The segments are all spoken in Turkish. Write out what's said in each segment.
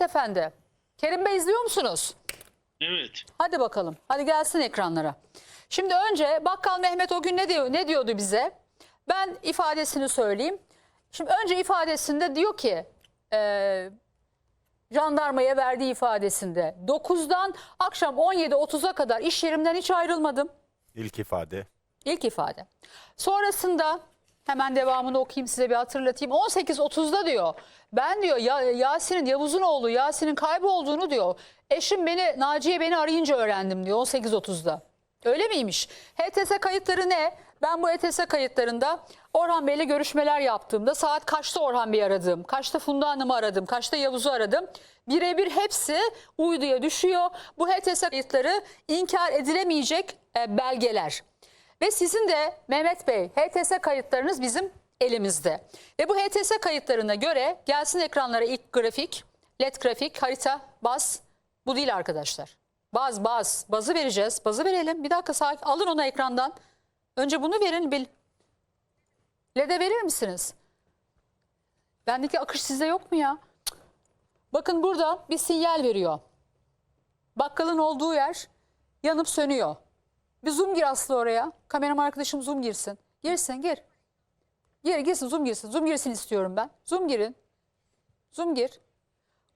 Mehmet Efendi. Kerim Bey izliyor musunuz? Evet. Hadi bakalım. Hadi gelsin ekranlara. Şimdi önce Bakkal Mehmet o gün ne diyor ne diyordu bize? Ben ifadesini söyleyeyim. Şimdi önce ifadesinde diyor ki e, jandarmaya verdiği ifadesinde 9'dan akşam 17.30'a kadar iş yerimden hiç ayrılmadım. İlk ifade. İlk ifade. Sonrasında hemen devamını okuyayım size bir hatırlatayım. 18.30'da diyor ben diyor ya, Yasin'in Yavuz'un oğlu Yasin'in kaybolduğunu diyor. Eşim beni Naciye beni arayınca öğrendim diyor 18.30'da. Öyle miymiş? HTS kayıtları ne? Ben bu HTS kayıtlarında Orhan Bey'le görüşmeler yaptığımda saat kaçta Orhan Bey'i aradım, kaçta Funda Hanım'ı aradım, kaçta Yavuz'u aradım. Birebir hepsi uyduya düşüyor. Bu HTS kayıtları inkar edilemeyecek e, belgeler. Ve sizin de Mehmet Bey HTS kayıtlarınız bizim elimizde. Ve bu HTS kayıtlarına göre gelsin ekranlara ilk grafik, led grafik, harita, baz. Bu değil arkadaşlar. Baz, baz. Bazı vereceğiz. Bazı verelim. Bir dakika sakin. Alın onu ekrandan. Önce bunu verin. Bil. LED'e verir misiniz? Bendeki akış sizde yok mu ya? Bakın burada bir sinyal veriyor. Bakkalın olduğu yer yanıp sönüyor. Bir zoom gir Aslı oraya. Kameraman arkadaşım zoom girsin. Girsin gir. Gir girsin zoom girsin. Zoom girsin istiyorum ben. Zoom girin. Zoom gir.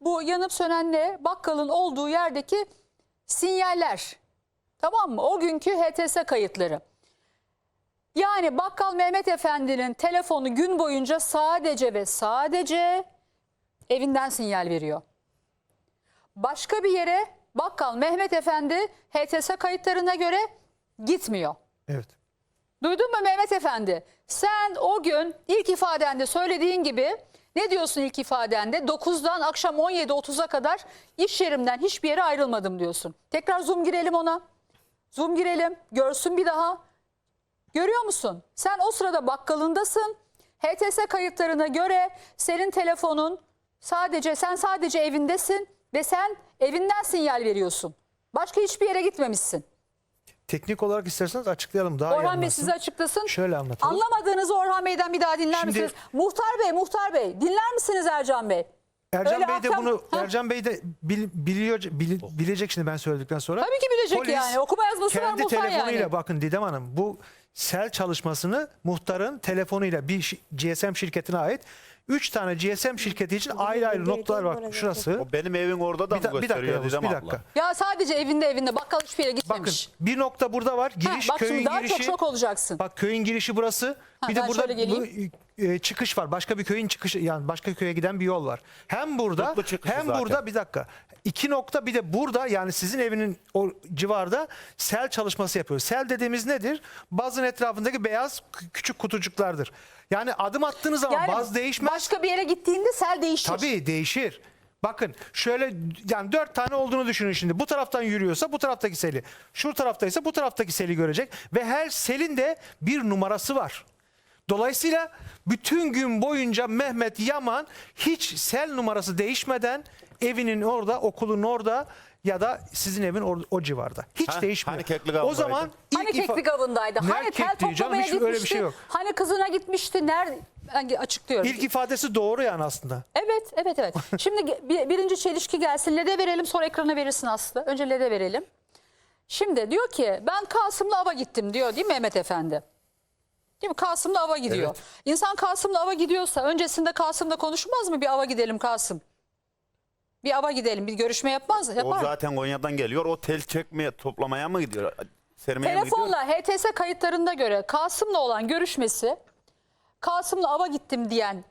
Bu yanıp sönenle bakkalın olduğu yerdeki sinyaller. Tamam mı? O günkü HTS kayıtları. Yani bakkal Mehmet Efendi'nin telefonu gün boyunca sadece ve sadece evinden sinyal veriyor. Başka bir yere bakkal Mehmet Efendi HTS kayıtlarına göre gitmiyor. Evet. Duydun mu Mehmet Efendi? Sen o gün ilk ifadende söylediğin gibi ne diyorsun ilk ifadende? 9'dan akşam 17.30'a kadar iş yerimden hiçbir yere ayrılmadım diyorsun. Tekrar zoom girelim ona. Zoom girelim. Görsün bir daha. Görüyor musun? Sen o sırada bakkalındasın. HTS kayıtlarına göre senin telefonun sadece sen sadece evindesin ve sen evinden sinyal veriyorsun. Başka hiçbir yere gitmemişsin. Teknik olarak isterseniz açıklayalım daha iyi Orhan Bey size açıklasın. Şöyle anlatalım. Anlamadığınızı Orhan Bey'den bir daha dinler Şimdi- misiniz? Muhtar Bey, Muhtar Bey dinler misiniz Ercan Bey? Ercan Öyle Bey de akşam- bunu Ha. Ercan Bey de bil- biliyor bil- bilecek şimdi ben söyledikten sonra. Tabii ki bilecek Polis yani. Okuma yazması var kendi muhtar telefonuyla yani. bakın Didem Hanım bu sel çalışmasını muhtarın telefonuyla bir şi- GSM şirketine ait 3 tane GSM şirketi için ayrı ayrı noktalar var. Şurası. O benim evin orada da Bir, da- mı bir dakika gösteriyor Didem bir abla? dakika. Ya sadece evinde evinde bakkal hiçbir yere Bakın gitmemiş. bir nokta burada var. Giriş bak köyün daha girişi. çok şok olacaksın. Bak köyün girişi burası. Ha, bir ben de burada şöyle bu, e, çıkış var. Başka bir köyün çıkışı yani başka köye giden bir yol var. Hem burada çıkışı hem zaten. burada bir dakika. İki nokta bir de burada yani sizin evinin o civarda sel çalışması yapıyor. Sel dediğimiz nedir? Bazın etrafındaki beyaz kü- küçük kutucuklardır. Yani adım attığınız zaman Yani baz değişmez. Başka bir yere gittiğinde sel değişir. Tabii değişir. Bakın şöyle yani dört tane olduğunu düşünün şimdi. Bu taraftan yürüyorsa bu taraftaki seli. Şu taraftaysa bu taraftaki seli görecek. Ve her selin de bir numarası var. Dolayısıyla bütün gün boyunca Mehmet Yaman hiç sel numarası değişmeden evinin orada, okulun orada ya da sizin evin or- o civarda. Hiç Ha, değişmiyor. hani keklik o avındaydı? zaman ilk Hani ifa- keklik avındaydı? Ne Hani tel kekliği canım? toplamaya Hiç öyle bir gitmişti? şey yok. Hani kızına gitmişti? Nerede? Ben açıklıyorum. İlk ifadesi doğru yani aslında. Evet, evet, evet. Şimdi ge- bir- birinci çelişki gelsin. LED'e verelim sonra ekrana verirsin Aslı. Önce LED'e verelim. Şimdi diyor ki ben Kasım'la ava gittim diyor değil mi Mehmet Efendi? Değil mi? Kasım'la ava gidiyor. Evet. İnsan Kasım'la ava gidiyorsa öncesinde Kasım'la konuşmaz mı? Bir ava gidelim Kasım. Bir ava gidelim. Bir görüşme yapmaz mı? O Yapar mı? zaten Konya'dan geliyor. O tel çekmeye, toplamaya mı gidiyor? Sermeye mi gidiyor? Telefonla HTS kayıtlarında göre Kasım'la olan görüşmesi Kasım'la ava gittim diyen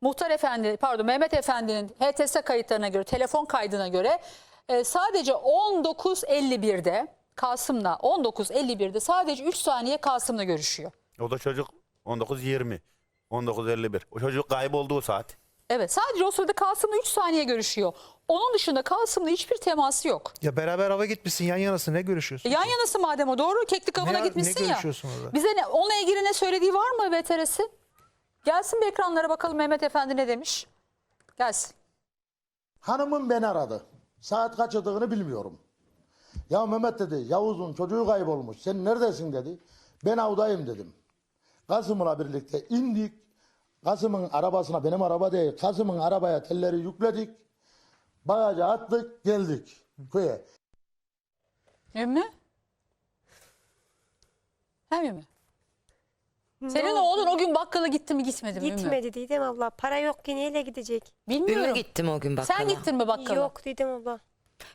Muhtar Efendi pardon Mehmet Efendi'nin HTS kayıtlarına göre telefon kaydına göre e, sadece 19.51'de Kasım'la 19.51'de sadece 3 saniye Kasım'la görüşüyor. O da çocuk 19.20. 19.51. O çocuk kaybolduğu saat. Evet sadece o sırada Kasım'la 3 saniye görüşüyor. Onun dışında Kasım'la hiçbir teması yok. Ya beraber ava gitmişsin yan yanasın ne görüşüyorsun? Yan yanası madem o doğru keklik avına Ne- ne gitmişsin ya. görüşüyorsun orada? Bize ne, onunla ilgili ne söylediği var mı VTR'si? Gelsin bir ekranlara bakalım Mehmet Efendi ne demiş. Gelsin. Hanımım beni aradı. Saat kaç olduğunu bilmiyorum. Ya Mehmet dedi Yavuz'un çocuğu kaybolmuş. Sen neredesin dedi. Ben avdayım dedim. Kasım'la birlikte indik. Kasım'ın arabasına benim araba değil. Kasım'ın arabaya telleri yükledik. Bagaja attık geldik köye. Ümmü? Hem mi? Senin oğlun o gün bakkala gitti mi gitmedi mi Ümmü? Gitmedi Didem abla. Para yok ki neyle gidecek? Bilmiyorum. Ümmü gittim o gün bakkala. Sen gittin mi bakkala? Yok Didem abla.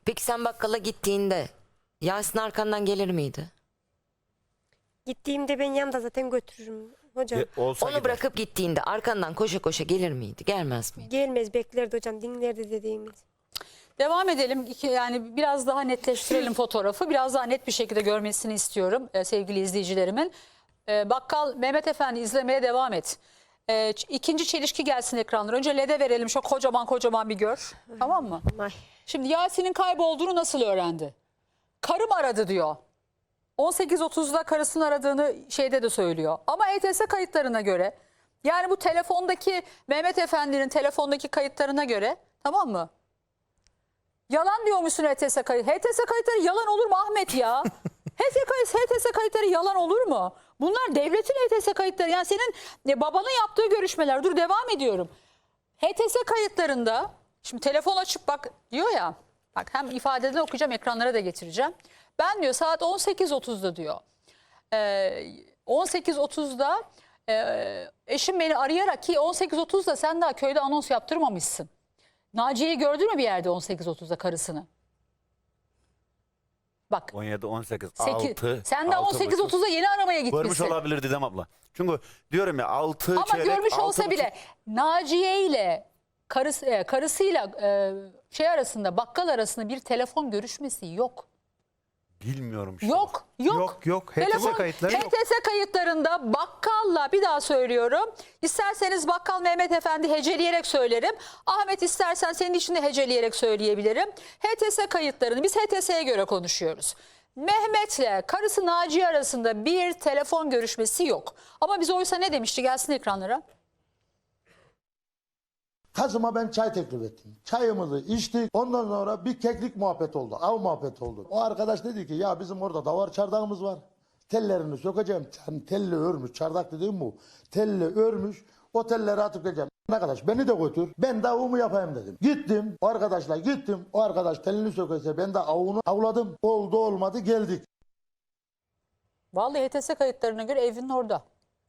Peki sen bakkala gittiğinde Yasin arkandan gelir miydi? Gittiğimde ben yanımda zaten götürürüm hocam. Olsa Onu gider. bırakıp gittiğinde arkandan koşa koşa gelir miydi? Gelmez miydi? Gelmez beklerdi hocam dinlerdi dediğimiz. Devam edelim. İki, yani biraz daha netleştirelim fotoğrafı. Biraz daha net bir şekilde görmesini istiyorum e, sevgili izleyicilerimin. E, Bakkal Mehmet Efendi izlemeye devam et. E, ikinci çelişki gelsin ekranlara. Önce LED'e verelim. Şu kocaman kocaman bir gör. Tamam mı? Şimdi Yasin'in kaybolduğunu nasıl öğrendi? Karım aradı diyor. 18.30'da karısının aradığını şeyde de söylüyor. Ama HTS kayıtlarına göre yani bu telefondaki Mehmet Efendi'nin telefondaki kayıtlarına göre tamam mı? Yalan diyor musun HTS kayıt? HTS kayıtları yalan olur mu Ahmet ya? HTS, HTS kayıtları yalan olur mu? Bunlar devletin HTS kayıtları. Yani senin e, babanın yaptığı görüşmeler. Dur devam ediyorum. HTS kayıtlarında şimdi telefon açıp bak diyor ya bak hem ifadeden okuyacağım ekranlara da getireceğim. Ben diyor saat 18.30'da diyor. Ee, 18.30'da e, eşim beni arayarak ki 18.30'da sen daha köyde anons yaptırmamışsın. Naciye'yi gördün mü bir yerde 18.30'da karısını? Bak 17, 18, 8, 6. sen de 18.30'da yeni aramaya Görmüş gitmişsin. olabilir Didem abla. Çünkü diyorum ya 6 Ama çeyrek, görmüş altı olsa buçuk- bile Naciye ile karısı, e, karısıyla e, şey arasında bakkal arasında bir telefon görüşmesi yok. Bilmiyorum işte. Yok, yok. Yok, yok. HTS kayıtları yok. HTS kayıtlarında bakkalla bir daha söylüyorum. İsterseniz bakkal Mehmet Efendi heceleyerek söylerim. Ahmet istersen senin için de heceleyerek söyleyebilirim. HTS kayıtlarını biz HTS'ye göre konuşuyoruz. Mehmet'le karısı Naciye arasında bir telefon görüşmesi yok. Ama biz oysa ne demişti gelsin ekranlara. Kazıma ben çay teklif ettim. Çayımızı içtik. Ondan sonra bir keklik muhabbet oldu. Av muhabbet oldu. O arkadaş dedi ki ya bizim orada davar çardağımız var. Tellerini sökeceğim. Sen telli örmüş. Çardak dediğim bu. Telli örmüş. O telleri atıp geleceğim. Arkadaş beni de götür. Ben de avumu yapayım dedim. Gittim. O arkadaşla gittim. O arkadaş telini sökese ben de avunu avladım. Oldu olmadı geldik. Vallahi HTS kayıtlarına göre evinin orada.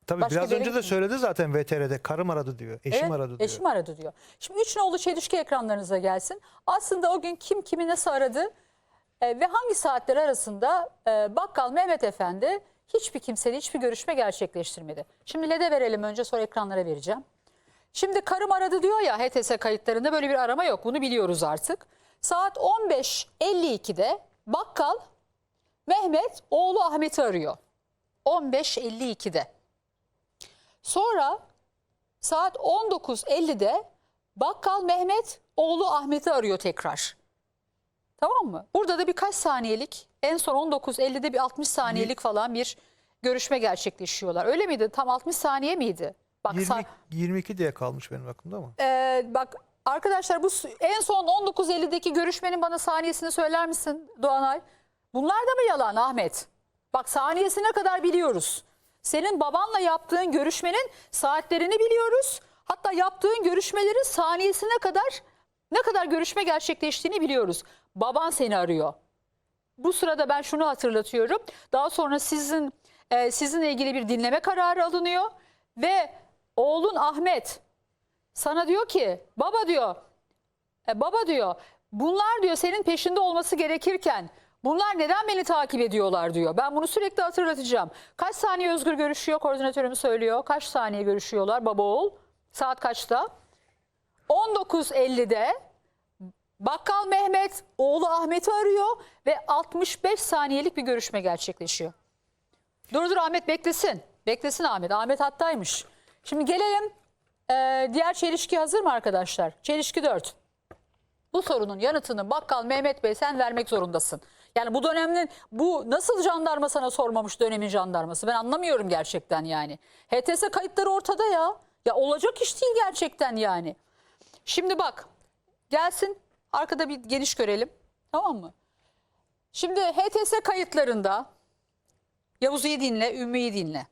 Tabii Başka biraz bir yere önce de gitmiyor. söyledi zaten VTR'de. Karım aradı diyor. Eşim Evet, aradı diyor. Eşim aradı diyor. Şimdi üç nolu çelişki ekranlarınıza gelsin. Aslında o gün kim kimi nasıl aradı e, ve hangi saatler arasında e, bakkal Mehmet Efendi hiçbir kimseyle hiçbir görüşme gerçekleştirmedi. Şimdi LED'e verelim önce sonra ekranlara vereceğim. Şimdi karım aradı diyor ya HTS kayıtlarında böyle bir arama yok. Bunu biliyoruz artık. Saat 15.52'de bakkal Mehmet oğlu Ahmet'i arıyor. 15.52'de. Sonra Saat 19.50'de bakkal Mehmet oğlu Ahmet'i arıyor tekrar. Tamam mı? Burada da birkaç saniyelik en son 19.50'de bir 60 saniyelik falan bir görüşme gerçekleşiyorlar. Öyle miydi? Tam 60 saniye miydi? Bak, 20, sa- 22 diye kalmış benim aklımda ama. Ee, bak arkadaşlar bu en son 19.50'deki görüşmenin bana saniyesini söyler misin Doğanay? Bunlar da mı yalan Ahmet? Bak saniyesine kadar biliyoruz. Senin babanla yaptığın görüşmenin saatlerini biliyoruz. Hatta yaptığın görüşmelerin saniyesine kadar ne kadar görüşme gerçekleştiğini biliyoruz. Baban seni arıyor. Bu sırada ben şunu hatırlatıyorum. Daha sonra sizin e, sizinle ilgili bir dinleme kararı alınıyor ve oğlun Ahmet sana diyor ki baba diyor e, baba diyor bunlar diyor senin peşinde olması gerekirken bunlar neden beni takip ediyorlar diyor. Ben bunu sürekli hatırlatacağım. Kaç saniye Özgür görüşüyor koordinatörüm söylüyor. Kaç saniye görüşüyorlar baba oğul saat kaçta? 19.50'de Bakkal Mehmet oğlu Ahmet'i arıyor ve 65 saniyelik bir görüşme gerçekleşiyor. Dur dur Ahmet beklesin. Beklesin Ahmet. Ahmet hattaymış. Şimdi gelelim ee, diğer çelişki hazır mı arkadaşlar? Çelişki 4. Bu sorunun yanıtını bakkal Mehmet Bey sen vermek zorundasın. Yani bu dönemin bu nasıl jandarma sana sormamış dönemin jandarması ben anlamıyorum gerçekten yani. HTS kayıtları ortada ya. Ya olacak iş değil gerçekten yani. Şimdi bak gelsin arkada bir geniş görelim tamam mı? Şimdi HTS kayıtlarında Yavuz'u iyi dinle, Ümmü'yü dinle.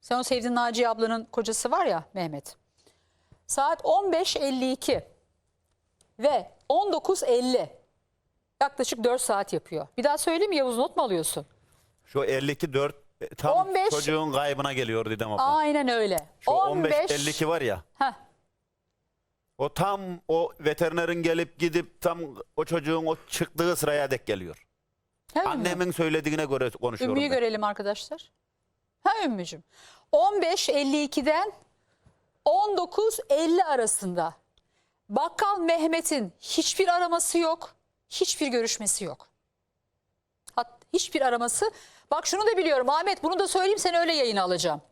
Sen o sevdiğin Naciye ablanın kocası var ya Mehmet. Saat 15.52. Ve 19.50 yaklaşık 4 saat yapıyor. Bir daha söyleyeyim mi Yavuz not mu alıyorsun? Şu 52 4 e, tam 15 çocuğun kaybına geliyor Didem abla. Aynen öyle. Şu 15 15 52 var ya. Heh, O tam o veterinerin gelip gidip tam o çocuğun o çıktığı sıraya dek geliyor. ha. Annemin söylediğine göre konuşuyorum Ümmü'yü ben. görelim arkadaşlar. Ha Ümmücüm. 15.52'den 19.50 arasında Bakkal Mehmet'in hiçbir araması yok. Hiçbir görüşmesi yok. Hat, hiçbir araması. Bak şunu da biliyorum Ahmet bunu da söyleyeyim seni öyle yayına alacağım.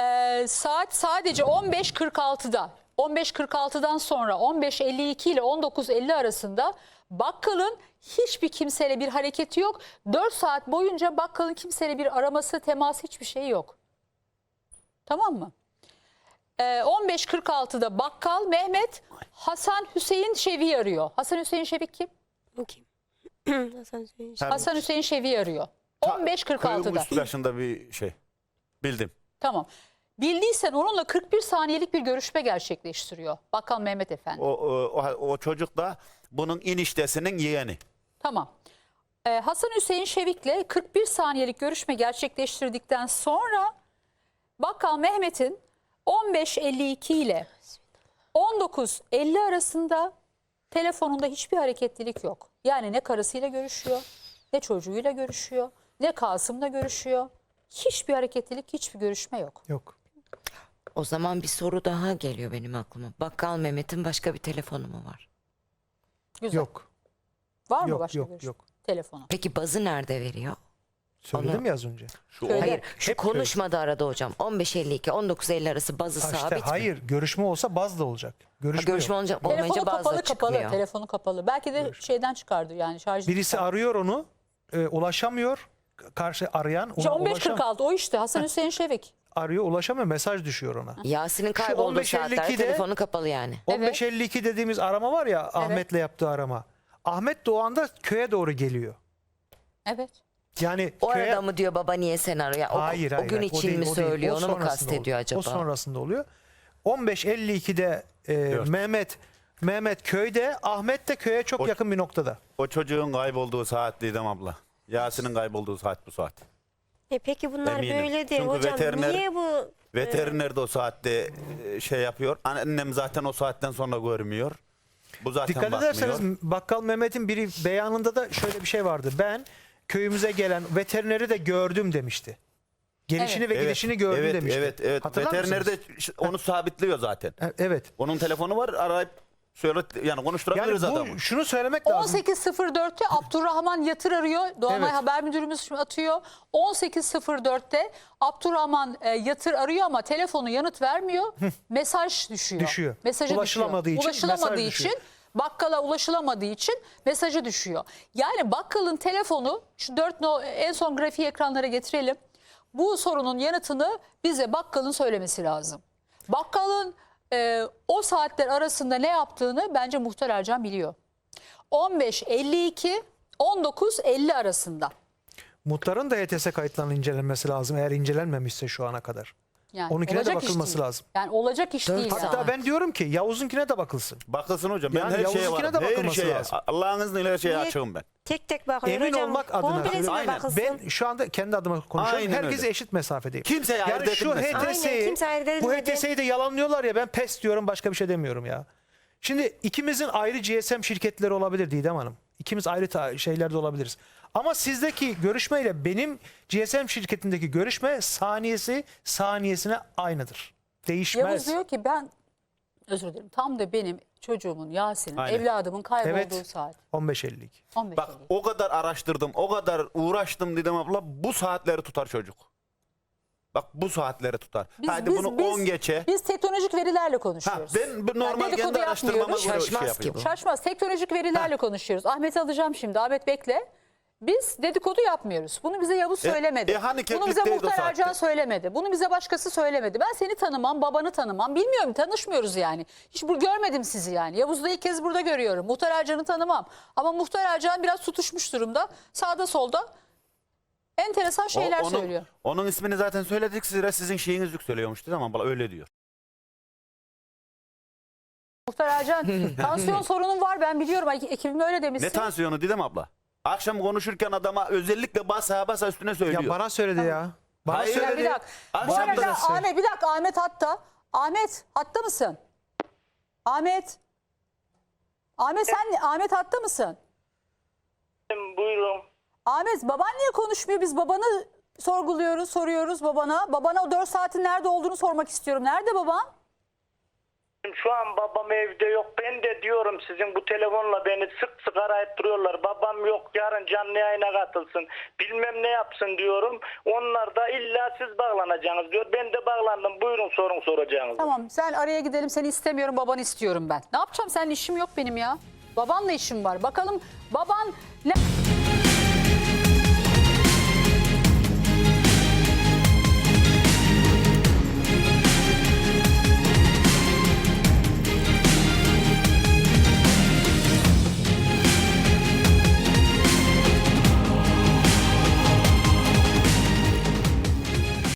Ee, saat sadece 15.46'da 15.46'dan sonra 15.52 ile 19.50 arasında bakkalın hiçbir kimseyle bir hareketi yok. 4 saat boyunca bakkalın kimseyle bir araması, teması hiçbir şey yok. Tamam mı? Ee, 15.46'da bakkal Mehmet Hasan Hüseyin Şevi arıyor. Hasan Hüseyin Şevik kim? Bu kim? Hasan Hüseyin. Hasan Hüseyin Şevi arıyor. Köyün 15.46'da. üst yaşında bir şey. Bildim. Tamam. Bildiysen onunla 41 saniyelik bir görüşme gerçekleştiriyor. Bakkal Mehmet Efendi. O, o, o, o çocuk da bunun iniştesinin yeğeni. Tamam. Ee, Hasan Hüseyin Şevik'le 41 saniyelik görüşme gerçekleştirdikten sonra Bakkal Mehmet'in 15.52 ile 19.50 arasında telefonunda hiçbir hareketlilik yok. Yani ne karısıyla görüşüyor, ne çocuğuyla görüşüyor, ne Kasım'la görüşüyor. Hiçbir hareketlilik, hiçbir görüşme yok. Yok. O zaman bir soru daha geliyor benim aklıma. Bakkal Mehmet'in başka bir telefonu mu var? Güzel. Yok. Var mı Yok, başka yok, görüşme? yok. Telefonu. Peki bazı nerede veriyor? Söyledim ya az önce. Şu on- Hayır şu hep konuşmada arada hocam. 15.52 19.50 arası bazı Ha işte sabit mi? hayır görüşme olsa baz da olacak. Ha, Görüşme, görüşme yok. olunca, Telefonu olmayınca bazı kapalı da kapalı. çıkmıyor. Telefonu kapalı. Belki de şeyden çıkardı yani şarjı. Birisi arıyor onu e, ulaşamıyor. Karşı arayan ona ulaşam- 15.46 o işte Hasan Hüseyin Şevik. arıyor ulaşamıyor mesaj düşüyor ona. Yasin'in kaybolduğu 15.52'de saatlerde telefonu kapalı yani. Evet. 1552 dediğimiz arama var ya Ahmet'le yaptığı arama. Ahmet de o anda köye doğru geliyor. Evet. Yani O köye... arada mı diyor baba niye sen arıyor? Ya o, Hayır, o hayır, gün hayır. için değil, mi söylüyor O onu mu kastediyor oluyor. acaba? O sonrasında oluyor. 15.52'de e, Dört. Mehmet Mehmet köyde, Ahmet de köye çok O- yakın bir noktada. O çocuğun kaybolduğu saat Didem abla. Yasin'in kaybolduğu saat bu saat. E peki bunlar Eminim. böyle de Çünkü hocam veteriner- niye bu Veteriner de o saatte e, şey yapıyor. Annem zaten o saatten sonra görmüyor. Bu zaten Dikkat bakmıyor. ederseniz Bakkal Mehmet'in biri beyanında da şöyle bir şey vardı. Ben köyümüze gelen veterineri de gördüm demişti. Gelişini Evet. ve gidişini gördüm evet, demişti. Evet, evet. Hatırlar Veteriner mısınız? de ş- onu sabitliyor zaten. E, Evet. Onun telefonu var arayıp şöyle yani Yani konuşturabiliriz adamı. bu, şunu söylemek lazım. 18.04'te Abdurrahman Yatır arıyor. Doğanay Evet. Haber Müdürümüz şimdi atıyor. 18.04'te Abdurrahman e, Yatır arıyor ama telefonu yanıt vermiyor. mesaj düşüyor. Düşüyor. Mesajı Ulaşılamadığı düşüyor. için Ulaşılamadığı mesaj için düşüyor. Bakkala ulaşılamadığı için mesajı düşüyor. Yani bakkalın telefonu şu 4 no, en son grafiği ekranlara getirelim. Bu sorunun yanıtını bize bakkalın söylemesi lazım. Bakkalın e, o saatler arasında ne yaptığını bence Muhtar Ercan biliyor. 15.52 19.50 arasında. Muhtarın da HTS kayıtlarının incelenmesi lazım eğer incelenmemişse şu ana kadar. Yani Onunkine de olacak iş bakılması değil. lazım. Yani olacak iş değil. saat. yani. Hatta ben diyorum ki Yavuz'unkine de bakılsın. Bakılsın hocam. Yani ben her şeye Yavuz'unkine varım. de Her bakılması şeye. lazım. Allah'ın izniyle her şeye Niye- açığım ben. tek tek bakıyor Emin hocam? olmak adına. Komplesine Aynen. bakılsın. Ben şu anda kendi adıma konuşuyorum. Aynen Herkes öyle. eşit mesafedeyim. Kimseye ayırt yani şu edilmesin. HTS'yi, Aynen, kimse ayırt bu edilmedi. HTS'yi de yalanlıyorlar ya ben pes diyorum başka bir şey demiyorum ya. Şimdi ikimizin ayrı GSM şirketleri olabilir Didem Hanım. İkimiz ayrı ta- şeylerde olabiliriz. Ama sizdeki görüşmeyle benim GSM şirketindeki görüşme saniyesi saniyesine aynıdır. Değişmez. Yavuz diyor ki ben özür dilerim tam da benim çocuğumun Yasin'in Aynen. evladımın kaybolduğu Evet. saat. 15.52. 15 Bak o kadar araştırdım, o kadar uğraştım Didem abla. Bu saatleri tutar çocuk. Bak bu saatleri tutar. Biz- Hadi biz- bunu biz- 10 geçe. Biz teknolojik verilerle Ha, konuşuyoruz. ben bu normal dedikodu kendi araştırmama göre şey Şaşmaz ki yapıyorum. bu. Şaşmaz. Teknolojik verilerle konuşuyoruz. Ahmet'i alacağım şimdi. Ahmet bekle. Biz dedikodu yapmıyoruz. Bunu bize Yavuz E- söylemedi. e hani Bunu bize Muhtar? Ercan söylemedi. Bunu bize başkası söylemedi. Ben seni tanımam, babanı tanımam. Bilmiyorum, tanışmıyoruz yani. Hiç bu görmedim sizi yani. Yavuz'u da ilk kez burada görüyorum. Muhtar Ercan'ı tanımam. Ama Muhtar Ercan biraz tutuşmuş durumda. Sağda solda enteresan O- şeyler onun, söylüyor. Onun ismini zaten söyledik size sizin şeyiniz yükseliyormuş Didem abla öyle diyor. Muhtar Ercan tansiyon sorunun var ben biliyorum. Ek- Ekibim öyle demişsin. Ne tansiyonu Didem abla? Akşam konuşurken adama özellikle basa basa üstüne söylüyor. Ya bana söyledi ya. Bana Hayır. Ya söyledi. bir dakika. Bu Akşam arada da. Ahmet bir dakika Ahmet hatta. Ahmet hatta mısın? Ahmet. Ahmet sen Ahmet hatta mısın? Buyurun. Ahmet baban niye konuşmuyor? Biz babanı sorguluyoruz, soruyoruz babana. Babana o 4 saatin nerede olduğunu sormak istiyorum. Nerede baban? Şu an babam evde yok. Ben de diyorum sizin bu telefonla beni sık sık arayıp duruyorlar. Babam yok yarın canlı yayına katılsın. Bilmem ne yapsın diyorum. Onlar da illa siz bağlanacaksınız diyor. Ben de bağlandım. Buyurun sorun soracağınız. Tamam sen araya gidelim seni istemiyorum babanı istiyorum ben. Ne yapacağım seninle işim yok benim ya. Babanla işim var. Bakalım baban ne...